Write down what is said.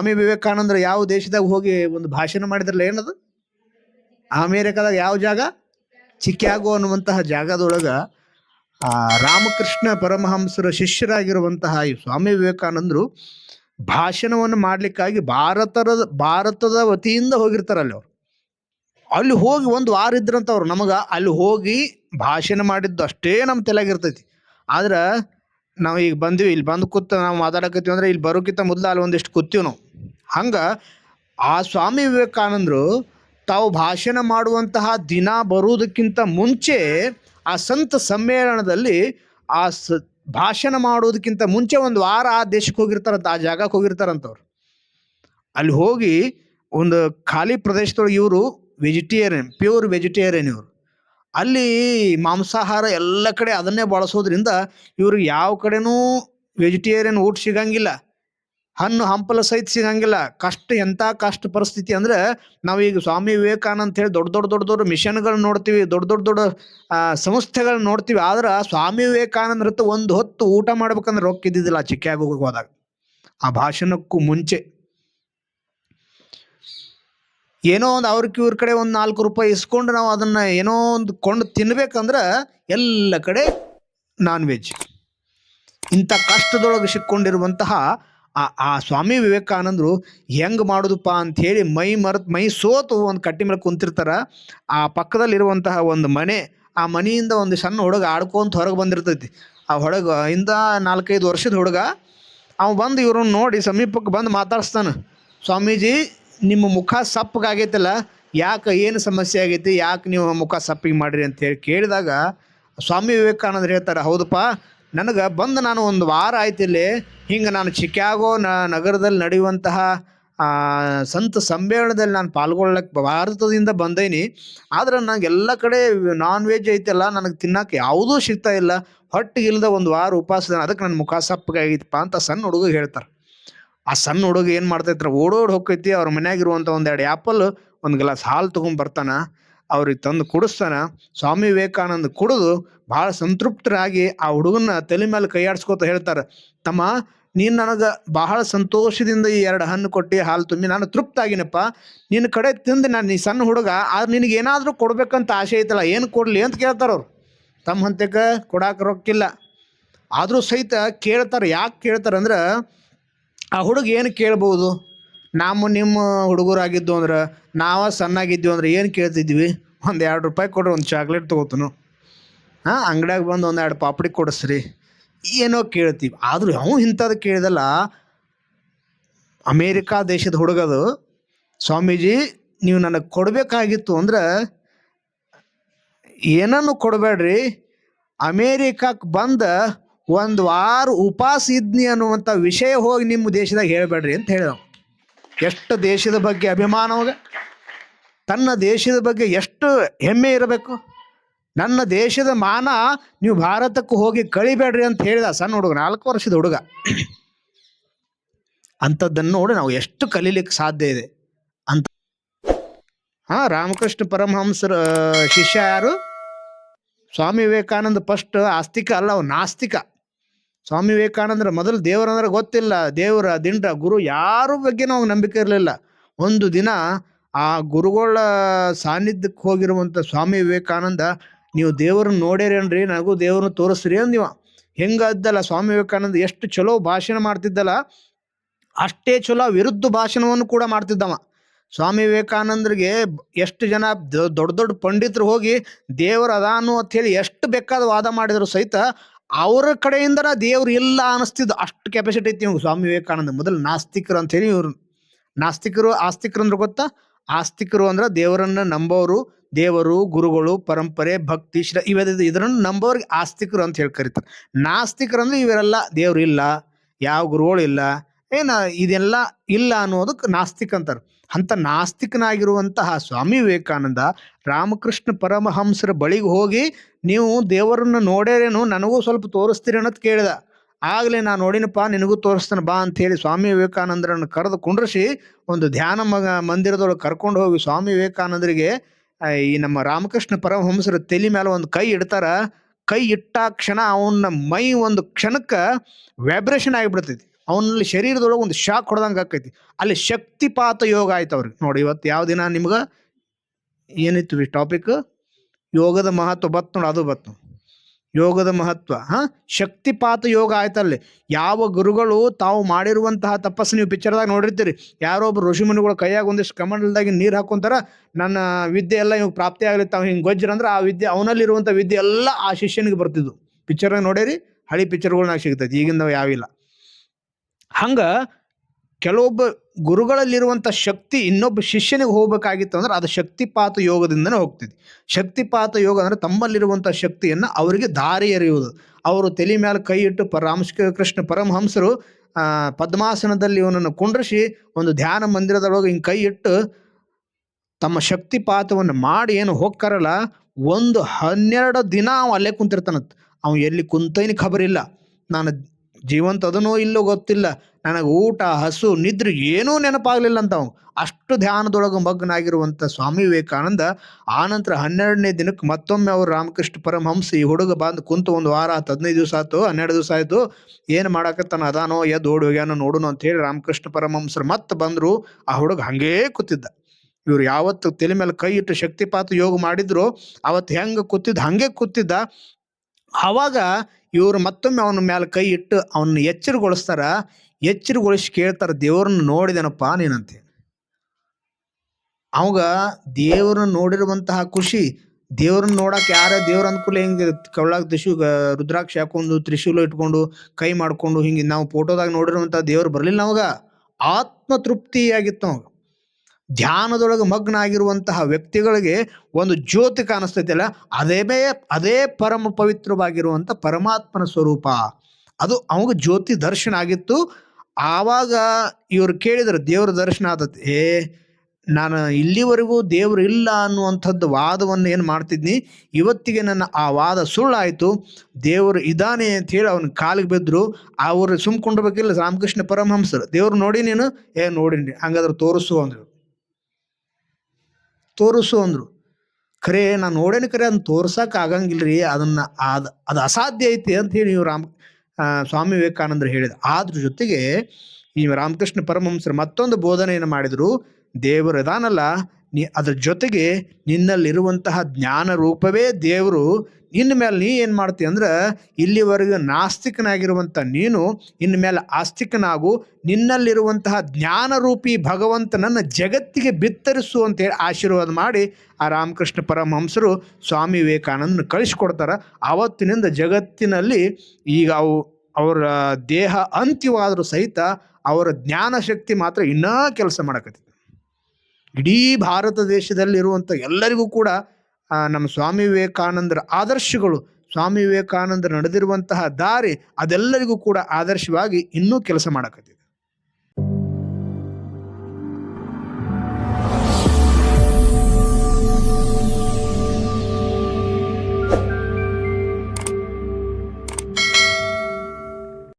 ಸ್ವಾಮಿ ವಿವೇಕಾನಂದರು ಯಾವ ದೇಶದಾಗ ಹೋಗಿ ಒಂದು ಭಾಷಣ ಮಾಡಿದ್ರಲ್ಲ ಏನದು? ಅಮೇರಿಕಾದಾಗ ಯಾವ ಜಾಗ? ಚಿಕ್ಯಾಗೋ ಅನ್ನುವಂತಹ ಜಾಗದೊಳಗ, ಆ, ರಾಮಕೃಷ್ಣ ಪರಮಹಂಸರ ಶಿಷ್ಯರಾಗಿರುವಂತಹ ಈ ಸ್ವಾಮಿ ವಿವೇಕಾನಂದರು ಭಾಷಣವನ್ನು ಮಾಡಲಿಕ್ಕಾಗಿ ಭಾರತದ ಭಾರತದ ವತಿಯಿಂದ ಹೋಗಿರ್ತಾರಲ್ಲಿ ಅವರು. ಅಲ್ಲಿ ಹೋಗಿ ಒಂದು ವಾರ ಇದ್ರಂತ ಅವ್ರು ನಮಗೆ ಅಲ್ಲಿ ಹೋಗಿ ಭಾಷಣ ಮಾಡಿದ್ದು ಅಷ್ಟೇ ನಮ್ಮ ತಲೆಯಾಗಿರ್ತೈತಿ ಆದ್ರೆ ನಾವು ಈಗ ಬಂದ್ವಿ, ಇಲ್ಲಿ ಬಂದು ಕೂತ ನಾವು ಮಾತಾಡಕತ್ತೀವಿ ಅಂದ್ರೆ ಇಲ್ಲಿ ಬರೋಕ್ಕಿಂತ ಮೊದಲು ಅಲ್ಲಿ ಒಂದಿಷ್ಟು ಕೂತೀವಿ ನಾವು. ಹಂಗೆ ಆ ಸ್ವಾಮಿ ವಿವೇಕಾನಂದರು ತಾವು ಭಾಷಣ ಮಾಡುವಂತಹ ದಿನ ಬರುವುದಕ್ಕಿಂತ ಮುಂಚೆ ಆ ಸಂತ ಸಮ್ಮೇಳನದಲ್ಲಿ ಆ ಸ ಭಾಷಣ ಮಾಡೋದಕ್ಕಿಂತ ಮುಂಚೆ ಒಂದು ವಾರ ಆ ದೇಶಕ್ಕೆ ಹೋಗಿರ್ತಾರಂತ, ಆ ಜಾಗಕ್ಕೆ ಹೋಗಿರ್ತಾರಂತವ್ರು. ಅಲ್ಲಿ ಹೋಗಿ ಒಂದು ಖಾಲಿ ಪ್ರದೇಶದೊಳಗೆ ಇವರು ವೆಜಿಟೇರಿಯನ್ ಪ್ಯೂರ್ ವೆಜಿಟೇರಿಯನ್ ಇವರು. ಅಲ್ಲಿ ಮಾಂಸಾಹಾರ ಎಲ್ಲ ಕಡೆ ಅದನ್ನೇ ಬಳಸೋದ್ರಿಂದ ಇವ್ರಿಗೆ ಯಾವ ಕಡೆನೂ ವೆಜಿಟೇರಿಯನ್ ಊಟ ಸಿಗಂಗಿಲ್ಲ. ಹಣ್ಣು, ಹಂಪಲ ಸಹಿತ ಸಿಗಂಗಿಲ್ಲ. ಕಷ್ಟ, ಎಂಥ ಕಷ್ಟ ಪರಿಸ್ಥಿತಿ ಅಂದ್ರೆ ನಾವೀಗ ಸ್ವಾಮಿ ವಿವೇಕಾನಂದ ಹೇಳಿ ದೊಡ್ಡ ದೊಡ್ಡ ದೊಡ್ಡ ದೊಡ್ಡ ಮಿಷನ್ಗಳು ನೋಡ್ತೀವಿ, ದೊಡ್ಡ ದೊಡ್ಡ ದೊಡ್ಡ ಸಂಸ್ಥೆಗಳನ್ನ ನೋಡ್ತೀವಿ. ಆದ್ರೆ ಸ್ವಾಮಿ ವಿವೇಕಾನಂದ ಹತ್ತು ಒಂದು ಹೊತ್ತು ಊಟ ಮಾಡ್ಬೇಕಂದ್ರೆ ರೊಕ್ಕ ಇದ್ದಿದ್ದಿಲ್ಲ ಚಿಕ್ಕಾಗೋಗಿ ಹೋದಾಗ. ಆ ಭಾಷಣಕ್ಕೂ ಮುಂಚೆ. ಏನೋ ಒಂದು ಅವ್ರಿಗೆ ಇವ್ರ ಕಡೆ ಒಂದು ನಾಲ್ಕು ರೂಪಾಯಿ ಇಸ್ಕೊಂಡು ನಾವು ಅದನ್ನ ಏನೋ ಒಂದು ಕೊಂಡು ತಿನ್ಬೇಕಂದ್ರೆ ಎಲ್ಲ ಕಡೆ ನಾನ್ ವೆಜ್ ಇಂಥ ಕಷ್ಟದೊಳಗೆ ಸಿಕ್ಕೊಂಡಿರುವಂತಹ ಆ ಆ ಸ್ವಾಮಿ ವಿವೇಕಾನಂದರು ಹೆಂಗೆ ಮಾಡೋದಪ್ಪ ಅಂಥೇಳಿ ಮೈ ಮರೆತು, ಮೈ ಸೋತು ಒಂದು ಕಟ್ಟಿ ಮೇಲೆ ಕುಂತಿರ್ತಾರೆ. ಆ ಪಕ್ಕದಲ್ಲಿರುವಂತಹ ಒಂದು ಮನೆ, ಆ ಮನೆಯಿಂದ ಒಂದು ಸಣ್ಣ ಹುಡುಗ ಆಡ್ಕೊಂತ ಹೊರಗೆ ಬಂದಿರ್ತೈತಿ. ಆ ಹುಡುಗ ಇಂದ ನಾಲ್ಕೈದು ವರ್ಷದ ಹುಡುಗ, ಅವ ಬಂದು ಇವ್ರನ್ನ ನೋಡಿ ಸಮೀಪಕ್ಕೆ ಬಂದು ಮಾತಾಡಿಸ್ತಾನೆ. ಸ್ವಾಮೀಜಿ ನಿಮ್ಮ ಮುಖ ಸಪ್ಪಗಾಗೈತಲ್ಲ ಯಾಕೆ ಏನು ಸಮಸ್ಯೆ ಆಗೈತಿ, ಯಾಕೆ ನೀವು ಮುಖ ಸಪ್ಪಿಗೆ ಮಾಡಿರಿ ಅಂತ ಹೇಳಿ ಕೇಳಿದಾಗ ಸ್ವಾಮಿ ವಿವೇಕಾನಂದರು ಹೇಳ್ತಾರೆ, ಹೌದಪ್ಪ, ನನಗೆ ಬಂದು ನಾನು ಒಂದು ವಾರ ಆಯ್ತು ಇಲ್ಲಿ, ಹಿಂಗೆ ನಾನು ಚಿಕ್ಯಾಗೋ ನ ನಗರದಲ್ಲಿ ನಡೆಯುವಂತಹ ಸಂತ ಸಮ್ಮೇಳನದಲ್ಲಿ ನಾನು ಪಾಲ್ಗೊಳ್ಳಕ್ಕೆ ಭಾರತದಿಂದ ಬಂದೇನಿ, ಆದ್ರೆ ನನಗೆ ಎಲ್ಲ ಕಡೆ ನಾನ್ ವೆಜ್ ಐತಲ್ಲ, ನನಗೆ ತಿನ್ನಕ್ಕೆ ಯಾವುದೂ ಸಿಗ್ತಾ ಇಲ್ಲ ಹೊಟ್ಟಿಗಿಲ್ದ ಒಂದು ವಾರ ಉಪವಾಸ ಅದಕ್ಕೆ ನನ್ನ ಮುಖ ಸಪ್ಪಗಾಗಿತ್ತಪ್ಪ ಅಂತ ಸಣ್ಣ ಹುಡುಗ ಹೇಳ್ತಾರೆ. ಆ ಸಣ್ಣ ಹುಡುಗ ಏನು ಮಾಡ್ತೈತ್ರ? ಓಡೋಡ್ ಹೋಗ್ತೈತಿ, ಅವ್ರ ಮನ್ಯಾಗಿರುವಂಥ ಒಂದೆರಡು ಆ್ಯಪಲ್ ಒಂದ್ ಗ್ಲಾಸ್ ಹಾಲು ತಗೊಂಡ್ ಬರ್ತಾನ, ಅವ್ರಿಗೆ ತಂದು ಕುಡಿಸ್ತಾನ. ಸ್ವಾಮಿ ವಿವೇಕಾನಂದ ಕುಡಿದು ಬಹಳ ಸಂತೃಪ್ತರಾಗಿ ಆ ಹುಡುಗನ ತಲೆ ಮೇಲೆ ಕೈಯಾಡ್ಸ್ಕೊತ ಹೇಳ್ತಾರೆ, ತಮ್ಮ, ನೀನು ನನಗೆ ಬಹಳ ಸಂತೋಷದಿಂದ ಈ ಎರಡು ಹಣ್ಣು ಕೊಟ್ಟು, ಹಾಲು ತುಂಬಿ, ನಾನು ತೃಪ್ತ ಆಗಿನಪ್ಪ ನಿನ್ನ ಕಡೆ ತಿಂದು ನಾನು ನೀ ಸಣ್ಣ ಹುಡುಗ, ಆದ್ರೆ ನಿನಗೆ ಏನಾದರೂ ಕೊಡ್ಬೇಕಂತ ಆಸೆ ಐತಲ್ಲ, ಏನು ಕೊಡಲಿ? ಅಂತ ಕೇಳ್ತಾರೆ ಅವ್ರು. ತಮ್ಮ ಹಂತಕ್ಕೆ ಕೊಡಾಕ ರೊಕ್ಕಿಲ್ಲ. ಆದರೂ ಸಹಿತ ಕೇಳ್ತಾರೆ, ಯಾಕೆ ಕೇಳ್ತಾರೆ ಅಂದ್ರೆ ಆ ಹುಡುಗ ಏನು ಕೇಳ್ಬೋದು ನಮ್ಮ ನಿಮ್ಮ ಹುಡುಗರಾಗಿದ್ದು ಅಂದ್ರೆ ನಾವು ಸಣ್ಣಾಗಿದ್ದೀವಿ ಅಂದ್ರೆ ಏನು ಕೇಳ್ತಿದ್ವಿ? ಒಂದು ಎರಡು ರೂಪಾಯಿ ಕೊಡ್ರಿ, ಒಂದು ಚಾಕ್ಲೇಟ್ ತೊಗೋತನು. ಹಾಂ, ಅಂಗಡ್ಯಾಗ ಬಂದು ಒಂದು ಎರಡು ಪಾಪಡಿ ಕೊಡಿಸ್ರಿ. ಏನೋ ಕೇಳ್ತೀವಿ. ಆದರೂ ಅವನು ಇಂಥದ್ದು ಕೇಳಿದಲ್ಲ, ಅಮೇರಿಕಾ ದೇಶದ ಹುಡುಗದು, ಸ್ವಾಮೀಜಿ, ನೀವು ನನಗೆ ಕೊಡಬೇಕಾಗಿತ್ತು ಅಂದ್ರೆ ಏನನ್ನು ಕೊಡಬೇಡ್ರಿ? ಅಮೇರಿಕಾಕ್ಕೆ ಬಂದ ಒಂದು ವಾರ ಉಪಾಸ ಇದ್ನಿ ಅನ್ನುವಂಥ ವಿಷಯ ಹೋಗಿ ನಿಮ್ಮ ದೇಶದಾಗ ಹೇಳಬೇಡ್ರಿ ಅಂತ ಹೇಳಿದ ಎಷ್ಟು ದೇಶದ ಬಗ್ಗೆ ಅಭಿಮಾನ ಹೋಗ ತನ್ನ ದೇಶದ ಬಗ್ಗೆ ಎಷ್ಟು ಹೆಮ್ಮೆ ಇರಬೇಕು? ನನ್ನ ದೇಶದ ಮಾನ ನೀವು ಭಾರತಕ್ಕೆ ಹೋಗಿ ಕಳಿಬೇಡ್ರಿ ಅಂತ ಹೇಳಿದ ಸಣ್ಣ ಹುಡುಗ, ನಾಲ್ಕು ವರ್ಷದ ಹುಡುಗ. ಅಂಥದ್ದನ್ನು ನೋಡಿ ನಾವು ಎಷ್ಟು ಕಲೀಲಿಕ್ಕೆ ಸಾಧ್ಯ ಇದೆ? ಅಂತ. ಹಾಂ, ರಾಮಕೃಷ್ಣ ಪರಮಹಂಸರ ಶಿಷ್ಯ ಯಾರು? ಸ್ವಾಮಿ ವಿವೇಕಾನಂದ ಫಸ್ಟ್ ಆಸ್ತಿಕ ಅಲ್ಲ ನಾಸ್ತಿಕ. ಸ್ವಾಮಿ ವಿವೇಕಾನಂದ್ರ ಮೊದಲು ದೇವರಂದ್ರೆ ಗೊತ್ತಿಲ್ಲ. ದೇವರ, ದಿಂಡ್ರ, ಗುರು ಯಾರ ಬಗ್ಗೆ ನಾವು ನಂಬಿಕೆ ಇರಲಿಲ್ಲ. ಒಂದು ದಿನ ಆ ಗುರುಗಳ ಸಾನ್ನಿಧ್ಯಕ್ಕೆ ಹೋಗಿರುವಂಥ ಸ್ವಾಮಿ ವಿವೇಕಾನಂದ, ನೀವು ದೇವ್ರನ್ನ ನೋಡ್ಯಾರೇನ್ರಿ ನನಗೂ ದೇವ್ರನ್ನ ತೋರಿಸ್ರಿ ಅಂದಿವ. ಹೆಂಗದ್ದಲ್ಲ ಸ್ವಾಮಿ ವಿವೇಕಾನಂದ, ಎಷ್ಟು ಚಲೋ ಭಾಷಣ ಮಾಡ್ತಿದ್ದಲ್ಲ, ಅಷ್ಟೇ ಚಲೋ ವಿರುದ್ಧ ಭಾಷಣವನ್ನು ಕೂಡ ಮಾಡ್ತಿದ್ದವ. ಸ್ವಾಮಿ ವಿವೇಕಾನಂದರಿಗೆ ಎಷ್ಟು ಜನ ದೊಡ್ಡ ದೊಡ್ಡ ಪಂಡಿತರು ಹೋಗಿ ದೇವರ ಅದಾನು ಅಂತ ಹೇಳಿ ಎಷ್ಟು ಬೇಕಾದ ವಾದ ಮಾಡಿದ್ರು ಸಹಿತ ಅವ್ರ ಕಡೆಯಿಂದ ದೇವ್ರು ಇಲ್ಲ ಅನಿಸ್ತಿದ್ದು ಅಷ್ಟು ಕೆಪಾಸಿಟಿ ಐತಿ ಇವ್ನು. ಸ್ವಾಮಿ ವಿವೇಕಾನಂದ. ಮೊದಲು ನಾಸ್ತಿಕರು ಅಂತ ಹೇಳಿ ಇವ್ರು. ನಾಸ್ತಿಕರು, ಆಸ್ತಿಕರು ಅಂದ್ರೆ ಗೊತ್ತಾ? ಆಸ್ತಿಕರು ಅಂದ್ರೆ ದೇವರನ್ನ ನಂಬೋರು, ದೇವರು, ಗುರುಗಳು, ಪರಂಪರೆ, ಭಕ್ತಿ, ಶ್ರ ಇವೆಲ್ಲ ಇದರನ್ನು ನಂಬೋರಿಗೆ ಆಸ್ತಿಕರು ಅಂತ ಹೇಳಿ ಕರೀತಾರೆ. ನಾಸ್ತಿಕರು ಅಂದ್ರೆ ಇವರೆಲ್ಲ ದೇವ್ರು ಇಲ್ಲ, ಯಾವ ಗುರುಗಳು ಇಲ್ಲ, ಏನ ಇದೆಲ್ಲ ಇಲ್ಲ ಅನ್ನೋದಕ್ಕೆ ನಾಸ್ತಿಕ ಅಂತಾರೆ. ಅಂತ ನಾಸ್ತಿಕನಾಗಿರುವಂತಹ ಸ್ವಾಮಿ ವಿವೇಕಾನಂದ ರಾಮಕೃಷ್ಣ ಪರಮಹಂಸರ ಬಳಿಗೆ ಹೋಗಿ ನೀವು ದೇವರನ್ನ ನೋಡ್ಯಾರೇನು ನನಗೂ ಸ್ವಲ್ಪ ತೋರಿಸ್ತೀರಿ ಅನ್ನೋದು ಕೇಳಿದ. ಆಗಲೇ ನಾನು ನೋಡಿನಪ್ಪ, ನಿನಗೂ ತೋರಿಸ್ತಾನೆ ಬಾ ಅಂತ ಹೇಳಿ ಸ್ವಾಮಿ ವಿವೇಕಾನಂದರನ್ನು ಕರೆದು ಕುಂಡ್ರಿಸಿ ಒಂದು ಧ್ಯಾನ ಮಗ ಮಂದಿರದೊಳಗೆ ಕರ್ಕೊಂಡು ಹೋಗಿ ಸ್ವಾಮಿ ವಿವೇಕಾನಂದರಿಗೆ ಈ ನಮ್ಮ ರಾಮಕೃಷ್ಣ ಪರಮಹಂಸರ ತಲೆ ಮೇಲೆ ಒಂದು ಕೈ ಇಡ್ತಾರ. ಕೈ ಇಟ್ಟ ಕ್ಷಣ ಅವನ ಮೈ ಒಂದು ಕ್ಷಣಕ್ಕೆ ವ್ಯಾಬ್ರೇಷನ್ ಆಗಿಬಿಡ್ತೈತಿ. ಅವನಲ್ಲಿ ಶರೀರದೊಳಗೆ ಒಂದು ಶಾಕ್ ಹೊಡೆದಂಗೆ ಆಕೈತಿ. ಅಲ್ಲಿ ಶಕ್ತಿಪಾತ ಯೋಗ ಆಯ್ತು ಅವ್ರಿಗೆ. ನೋಡಿ ಇವತ್ತು ಯಾವ ದಿನ ನಿಮ್ಗೆ? ಏನಿತ್ತು ಟಾಪಿಕ್ ಯೋಗದ ಮಹತ್ವ ಬತ್ತು ನೋಡಿ, ಅದು ಬತ್ತು ಯೋಗದ ಮಹತ್ವ, ಹಾಂ? ಶಕ್ತಿಪಾತ ಯೋಗ ಆಯ್ತಲ್ಲಿ. ಯಾವ ಗುರುಗಳು ತಾವು ಮಾಡಿರುವಂತಹ ತಪಸ್ಸು ನೀವು ಪಿಕ್ಚರ್ದಾಗ ನೋಡಿರ್ತೀರಿ. ಯಾರೋ ಒಬ್ರು ಋಷಿಮುನಿಗಳು ಕೈಯಾಗ ಒಂದಿಷ್ಟು ಕಮಂಡಲ್ದಾಗಿ ನೀರು ಹಾಕೊಂತಾರ, ನನ್ನ ವಿದ್ಯೆ ಎಲ್ಲ ಇವಾಗ ಪ್ರಾಪ್ತಿ ಆಗಲಿ ತಾವು ಹಿಂಗೆ ಗೊಜ್ಜರ ಅಂದ್ರೆ ಆ ವಿದ್ಯೆ ಅವನಲ್ಲಿರುವಂಥ ವಿದ್ಯೆ ಎಲ್ಲ ಆ ಶಿಷ್ಯನಿಗೆ ಬರ್ತಿದ್ವು. ಪಿಕ್ಚರ್ನಾಗ ನೋಡಿರಿ, ಹಳಿ ಪಿಕ್ಚರ್ಗಳ್ನಾಗ ಸಿಗ್ತೈತಿ ಈಗಿಂದ ಯಾವಿಲ್ಲ. ಹಂಗೆ ಕೆಲವೊಬ್ಬ ಗುರುಗಳಲ್ಲಿರುವಂಥ ಶಕ್ತಿ ಇನ್ನೊಬ್ಬ ಶಿಷ್ಯನಿಗೆ ಹೋಗಬೇಕಾಗಿತ್ತು ಅಂದ್ರೆ ಅದು ಶಕ್ತಿಪಾತ ಯೋಗದಿಂದನೇ ಹೋಗ್ತಿದೆ. ಶಕ್ತಿಪಾತ ಯೋಗ ಅಂದರೆ ತಮ್ಮಲ್ಲಿರುವಂಥ ಶಕ್ತಿಯನ್ನು ಅವರಿಗೆ ದಾರಿ ಎರೆಯುವುದು. ಅವರು ತಲೆ ಮೇಲೆ ಕೈ ಇಟ್ಟು ಪ ರಾಮಕೃಷ್ಣ ಪರಮಹಂಸರು ಪದ್ಮಾಸನದಲ್ಲಿ ಇವನನ್ನು ಕುಂಡ್ರಿಸಿ ಒಂದು ಧ್ಯಾನ ಮಂದಿರದೊಳಗೆ ಹಿಂಗೆ ಕೈ ಇಟ್ಟು ತಮ್ಮ ಶಕ್ತಿಪಾತವನ್ನು ಮಾಡಿ ಏನು ಹೋಗ್ತಾರಲ್ಲ, ಒಂದು ಹನ್ನೆರಡು ದಿನ ಅವ ಅಲ್ಲೇ ಕುಂತಿರ್ತಾನಂತ. ಅವ ಎಲ್ಲಿ ಕುಂತೈನಿ ಖಬರಿಲ್ಲ ನಾನು ಜೀವಂತ ಅದನೋ ಇಲ್ಲೋ ಗೊತ್ತಿಲ್ಲ. ನನಗೆ ಊಟ, ಹಸು, ನಿದ್ರೆ ಏನೂ ನೆನಪಾಗಲಿಲ್ಲ ಅಂತ ಅಷ್ಟು ಧ್ಯಾನದೊಳಗೆ ಮಗ್ನಾಗಿರುವಂಥ ಸ್ವಾಮಿ ವಿವೇಕಾನಂದ ಆನಂತರ ಹನ್ನೆರಡನೇ ದಿನಕ್ಕೆ ಮತ್ತೊಮ್ಮೆ ಅವರು ರಾಮಕೃಷ್ಣ ಪರಮಹಂಸ ಈ ಹುಡುಗ ಬಂದು ಕುಂತು ಒಂದು ವಾರ ಆತು ಹದಿನೈದು ದಿವಸ ಆಯ್ತು, ಹನ್ನೆರಡು ದಿವಸ ಆಯಿತು, ಏನು ಮಾಡಕತ್ತಾನ, ಅದಾನೋ ಎದ್ದು ಓಡಿ ಹೋಗ್ಯಾನೋ ನೋಡೋಣ ಅಂತ ಹೇಳಿ ರಾಮಕೃಷ್ಣ ಪರಮಹಂಸರು ಮತ್ತೆ ಬಂದರು, ಆ ಹುಡುಗ ಹಂಗೇ ಕೂತಿದ್ದ. ಇವ್ರು ಯಾವತ್ತು ತಲೆ ಮೇಲೆ ಕೈ ಇಟ್ಟು ಶಕ್ತಿಪಾತ ಯೋಗ ಮಾಡಿದ್ರು ಅವತ್ತು ಹೆಂಗೆ ಕೂತಿದ್ದ ಹಂಗೆ ಕೂತಿದ್ದ. ಆವಾಗ ಇವರು ಮತ್ತೊಮ್ಮೆ ಅವನ ಮೇಲೆ ಕೈ ಇಟ್ಟು ಅವನ್ನ ಎಚ್ಚರಗೊಳಿಸ್ತಾರ, ಎಚ್ಚರಗೊಳಿಸಿ ಕೇಳ್ತಾರ, ದೇವ್ರನ್ನ ನೋಡಿದೆನಪ್ಪ ನೀನಂತೆ. ಅವಾಗ ದೇವ್ರನ್ನ ನೋಡಿರುವಂತಹ ಖುಷಿ, ದೇವ್ರನ್ನ ನೋಡಕ್ಕೆ ಯಾರೇ ದೇವ್ರ ಅನುಕೂಲ ಹಿಂಗೆ ಕವಳಾಗ ದಿಶು ರುದ್ರಾಕ್ಷಿ ಹಾಕೊಂಡು ತ್ರಿಶೂಲ ಇಟ್ಕೊಂಡು ಕೈ ಮಾಡ್ಕೊಂಡು ಹಿಂಗೆ ನಾವು ಫೋಟೋದಾಗ ನೋಡಿರುವಂಥ ದೇವ್ರು ಬರಲಿಲ್ಲ ಅವಾಗ. ಆತ್ಮ ತೃಪ್ತಿಯಾಗಿತ್ತು ಅವಾಗ. ಧ್ಯಾನದೊಳಗೆ ಮಗ್ನ ಆಗಿರುವಂತಹ ವ್ಯಕ್ತಿಗಳಿಗೆ ಒಂದು ಜ್ಯೋತಿ ಕಾಣಿಸ್ತೈತಿಲ್ಲ, ಅದೇ ಅದೇ ಪರಮ ಪವಿತ್ರವಾಗಿರುವಂಥ ಪರಮಾತ್ಮನ ಸ್ವರೂಪ. ಅದು ಅವಾಗ ಜ್ಯೋತಿ ದರ್ಶನ ಆಗಿತ್ತು. ಆವಾಗ ಇವರು ಕೇಳಿದ್ರು, ದೇವರ ದರ್ಶನ ಆದತ್ತೆ ಏ, ನಾನು ಇಲ್ಲಿವರೆಗೂ ದೇವರು ಇಲ್ಲ ಅನ್ನುವಂಥದ್ದು ವಾದವನ್ನು ಏನು ಮಾಡ್ತಿದ್ನಿ? ಇವತ್ತಿಗೆ ನನ್ನ ಆ ವಾದ ಸುಳ್ಳಾಯಿತು. ದೇವರು ಇದ್ದಾನೆ ಅಂತ ಹೇಳಿ ಅವನ ಕಾಲಿಗೆ ಬಿದ್ದರು. ಅವರು ಸುಮ್ಕೊಂಡಿರ್ಬೇಕಿಲ್ಲ ರಾಮಕೃಷ್ಣ ಪರಮಹಂಸರು. ದೇವ್ರು ನೋಡಿ ನೀನು? ಏ ನೋಡಿನಿ ಹಂಗಾದ್ರೆ ತೋರಿಸು ಅಂದರು. ತೋರಿಸು ಅಂದರು. ಖರೆ ನಾನು ನೋಡೇನು ಖರೆ ಅದನ್ನು ತೋರ್ಸಕ್ಕೆ ಆಗಂಗಿಲ್ಲ ರೀ ಅದನ್ನು ಅದು ಅದು ಅಸಾಧ್ಯ ಐತಿ ಅಂತ ಹೇಳಿ ನೀವು ರಾಮ್ ಸ್ವಾಮಿ ವಿವೇಕಾನಂದರು ಹೇಳಿದ. ಅದ್ರ ಜೊತೆಗೆ ಈ ರಾಮಕೃಷ್ಣ ಪರಮಹಂಸರು ಮತ್ತೊಂದು ಬೋಧನೆಯನ್ನು ಮಾಡಿದರು. ದೇವರು ಇದಾನಲ್ಲ, ನೀ ಅದ್ರ ಜೊತೆಗೆ ನಿನ್ನಲ್ಲಿರುವಂತಹ ಜ್ಞಾನ ರೂಪವೇ ದೇವರು ಇನ್ನು ಮೇಲೆ ನೀ ಏನು ಮಾಡ್ತೀಯ ಅಂದ್ರೆ, ಇಲ್ಲಿವರೆಗೆ ನಾಸ್ತಿಕನಾಗಿರುವಂಥ ನೀನು, ಇನ್ನು ಮೇಲೆ ಆಸ್ತಿಕನಾಗು, ನಿನ್ನಲ್ಲಿರುವಂತಹ ಜ್ಞಾನರೂಪಿ ಭಗವಂತನನ್ನು ಜಗತ್ತಿಗೆ ಬಿತ್ತರಿಸು ಅಂತೇಳಿ ಆಶೀರ್ವಾದ ಮಾಡಿ, ಆ ರಾಮಕೃಷ್ಣ ಪರಮಹಂಸರು ಸ್ವಾಮಿ ವಿವೇಕಾನಂದನ ಕಳಿಸ್ಕೊಡ್ತಾರೆ. ಆವತ್ತಿನಿಂದ ಜಗತ್ತಿನಲ್ಲಿ ಈಗ ಅವು, ಅವರ ದೇಹ ಅಂತ್ಯವಾದರೂ ಸಹಿತ ಅವರ ಜ್ಞಾನ ಶಕ್ತಿ ಮಾತ್ರ ಇನ್ನೂ ಕೆಲಸ ಮಾಡಕತ್ತಿದೆ ಇಡೀ ಭಾರತ ದೇಶದಲ್ಲಿರುವಂಥ ಎಲ್ಲರಿಗೂ ಕೂಡ ನಮ್ಮ ಸ್ವಾಮಿ ವಿವೇಕಾನಂದರ ಆದರ್ಶಗಳು ಸ್ವಾಮಿ ವಿವೇಕಾನಂದರು ನಡೆದಿರುವಂತಹ ದಾರಿ ಅದೆಲ್ಲರಿಗೂ ಕೂಡ ಆದರ್ಶವಾಗಿ ಇನ್ನೂ ಕೆಲಸ ಮಾಡಕತ್ತಿದೆ.